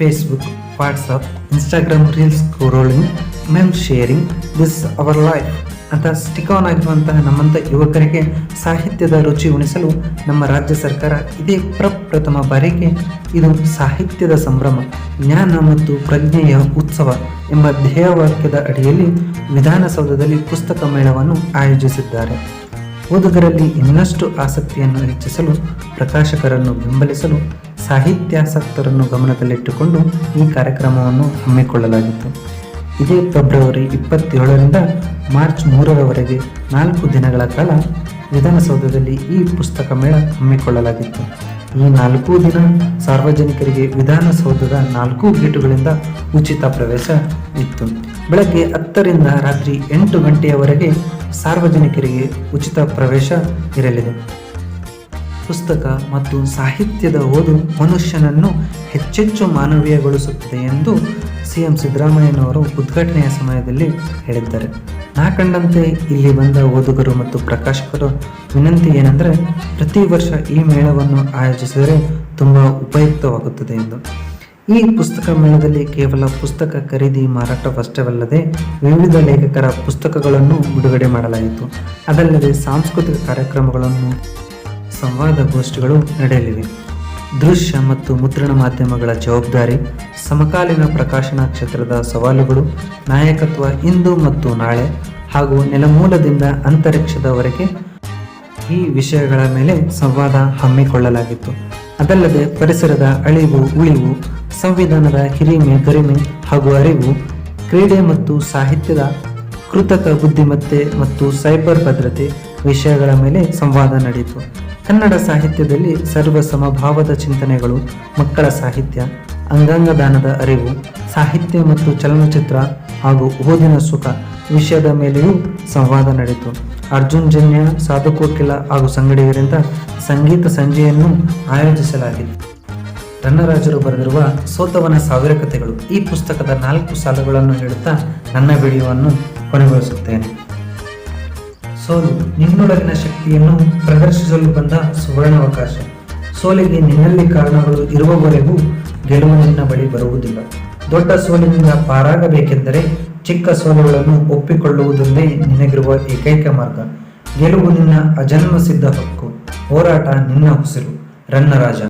Facebook, WhatsApp, Instagram Reels scrolling, meme sharing, this our life. ಅಂತ stick on ಆಗಿರುವಂತಹ ನಮ್ಮಂಥ ಯುವಕರಿಗೆ ಸಾಹಿತ್ಯದ ರುಚಿ ಉಣಿಸಲು ನಮ್ಮ ರಾಜ್ಯ ಸರ್ಕಾರ ಇದೇ ಪ್ರಪ್ರಥಮ ಬಾರಿಗೆ ಇದು ಸಾಹಿತ್ಯದ ಸಂಭ್ರಮ ಜ್ಞಾನ ಮತ್ತು ಪ್ರಜ್ಞೆಯ ಉತ್ಸವ ಎಂಬ ಧ್ಯೇಯವಾಕ್ಯದ ಅಡಿಯಲ್ಲಿ ವಿಧಾನಸೌಧದಲ್ಲಿ ಪುಸ್ತಕ ಮೇಳವನ್ನು ಆಯೋಜಿಸಿದ್ದಾರೆ. ಓದುಗರಲ್ಲಿ ಇನ್ನಷ್ಟು ಆಸಕ್ತಿಯನ್ನು ಹೆಚ್ಚಿಸಲು ಪ್ರಕಾಶಕರನ್ನು ಬೆಂಬಲಿಸಲು ಸಾಹಿತ್ಯಾಸಕ್ತರನ್ನು ಗಮನದಲ್ಲಿಟ್ಟುಕೊಂಡು ಈ ಕಾರ್ಯಕ್ರಮವನ್ನು ಹಮ್ಮಿಕೊಳ್ಳಲಾಗಿತ್ತು. ಇದೇ ಫೆಬ್ರವರಿ ಇಪ್ಪತ್ತೇಳರಿಂದ ಮಾರ್ಚ್ ಮೂರರವರೆಗೆ ನಾಲ್ಕು ದಿನಗಳ ಕಾಲ ವಿಧಾನಸೌಧದಲ್ಲಿ ಈ ಪುಸ್ತಕ ಮೇಳ ಹಮ್ಮಿಕೊಳ್ಳಲಾಗಿತ್ತು. ಈ ನಾಲ್ಕು ದಿನ ಸಾರ್ವಜನಿಕರಿಗೆ ವಿಧಾನಸೌಧದ ನಾಲ್ಕು ಗೇಟುಗಳಿಂದ ಉಚಿತ ಪ್ರವೇಶ ಇತ್ತು. ಬೆಳಗ್ಗೆ ಹತ್ತರಿಂದ ರಾತ್ರಿ ಎಂಟು ಗಂಟೆಯವರೆಗೆ ಸಾರ್ವಜನಿಕರಿಗೆ ಉಚಿತ ಪ್ರವೇಶ ಇರಲಿದೆ. ಪುಸ್ತಕ ಮತ್ತು ಸಾಹಿತ್ಯದ ಓದು ಮನುಷ್ಯನನ್ನು ಹೆಚ್ಚೆಚ್ಚು ಮಾನವೀಯಗೊಳಿಸುತ್ತದೆ ಎಂದು ಸಿ ಎಂ ಸಿದ್ದರಾಮಯ್ಯನವರು ಉದ್ಘಾಟನೆಯ ಸಮಯದಲ್ಲಿ ಹೇಳಿದ್ದಾರೆ. ನಾ ಕಂಡಂತೆ ಇಲ್ಲಿ ಬಂದ ಓದುಗರು ಮತ್ತು ಪ್ರಕಾಶಕರು ವಿನಂತಿ ಏನೆಂದರೆ ಪ್ರತಿ ವರ್ಷ ಈ ಮೇಳವನ್ನು ಆಯೋಜಿಸಿದರೆ ತುಂಬ ಉಪಯುಕ್ತವಾಗುತ್ತದೆ ಎಂದು. ಈ ಪುಸ್ತಕ ಮೇಳದಲ್ಲಿ ಕೇವಲ ಪುಸ್ತಕ ಖರೀದಿ ಮಾರಾಟವಷ್ಟವಲ್ಲದೆ ವಿವಿಧ ಲೇಖಕರ ಪುಸ್ತಕಗಳನ್ನು ಬಿಡುಗಡೆ ಮಾಡಲಾಯಿತು. ಅದಲ್ಲದೆ ಸಾಂಸ್ಕೃತಿಕ ಕಾರ್ಯಕ್ರಮಗಳನ್ನು ಸಂವಾದಗೋಷ್ಠಿಗಳು ನಡೆಯಲಿವೆ. ದೃಶ್ಯ ಮತ್ತು ಮುದ್ರಣ ಮಾಧ್ಯಮಗಳ ಜವಾಬ್ದಾರಿ, ಸಮಕಾಲೀನ ಪ್ರಕಾಶನ ಕ್ಷೇತ್ರದ ಸವಾಲುಗಳು, ನಾಯಕತ್ವ ಇಂದು ಮತ್ತು ನಾಳೆ ಹಾಗೂ ನೆಲಮೂಲದಿಂದ ಅಂತರಿಕ್ಷದವರೆಗೆ ಈ ವಿಷಯಗಳ ಮೇಲೆ ಸಂವಾದ ಹಮ್ಮಿಕೊಳ್ಳಲಾಗಿತ್ತು. ಅದಲ್ಲದೆ ಪರಿಸರದ ಅಳಿವು, ಉಳಿವು, ಸಂವಿಧಾನದ ಹಿರಿಮೆ ಗರಿಮೆ ಹಾಗೂ ಅರಿವು, ಕ್ರೀಡೆ ಮತ್ತು ಸಾಹಿತ್ಯದ ಕೃತಕ ಬುದ್ಧಿಮತ್ತೆ ಮತ್ತು ಸೈಬರ್ ಭದ್ರತೆ ವಿಷಯಗಳ ಮೇಲೆ ಸಂವಾದ ನಡೆಯಿತು. ಕನ್ನಡ ಸಾಹಿತ್ಯದಲ್ಲಿ ಸರ್ವ ಸಮಭಾವದ ಚಿಂತನೆಗಳು, ಮಕ್ಕಳ ಸಾಹಿತ್ಯ ಅಂಗಾಂಗ ದಾನದ ಅರಿವು, ಸಾಹಿತ್ಯ ಮತ್ತು ಚಲನಚಿತ್ರ ಹಾಗೂ ಓದಿನ ಸುಖ ವಿಷಯದ ಮೇಲೆಯೂ ಸಂವಾದ ನಡೆಯಿತು. ಅರ್ಜುನ್ ಜನ್ಯ ಸಾಧು ಕೋಕಿಲ ಹಾಗೂ ಸಂಗಡಿಗರಿಂದ ಸಂಗೀತ ಸಂಜೆಯನ್ನು ಆಯೋಜಿಸಲಾಗಿತ್ತು ರನ್ನರಾಜರು ಬರೆದಿರುವ ಸೋತವನ ಸಾವಿರ ಕಥೆಗಳು ಈ ಪುಸ್ತಕದ ನಾಲ್ಕು ಸಾಲುಗಳನ್ನು ಹೇಳುತ್ತಾ ನನ್ನ ವಿಡಿಯೋವನ್ನು ಕೊನೆಗೊಳಿಸುತ್ತೇನೆ. ಸೋಲು ನಿನ್ನೊಳಗಿನ ಶಕ್ತಿಯನ್ನು ಪ್ರದರ್ಶಿಸಲು ಬಂದ ಸುವರ್ಣಾವಕಾಶ. ಸೋಲಿಗೆ ನಿನ್ನಲ್ಲಿ ಕಾರಣಗಳು ಇರುವವರೆಗೂ ಗೆಲುವು ನಿನ್ನ ಬಳಿ ಬರುವುದಿಲ್ಲ. ದೊಡ್ಡ ಸೋಲಿನಿಂದ ಪಾರಾಗಬೇಕೆಂದರೆ ಚಿಕ್ಕ ಸೋಲುಗಳನ್ನು ಒಪ್ಪಿಕೊಳ್ಳುವುದೊಂದೇ ನಿನಗಿರುವ ಏಕೈಕ ಮಾರ್ಗ. ಗೆಲುವು ನಿನ್ನ ಅಜನ್ಮಸಿದ್ಧ ಹಕ್ಕು. ಹೋರಾಟ ನಿನ್ನ ಉಸಿರು. ರನ್ನರಾಜ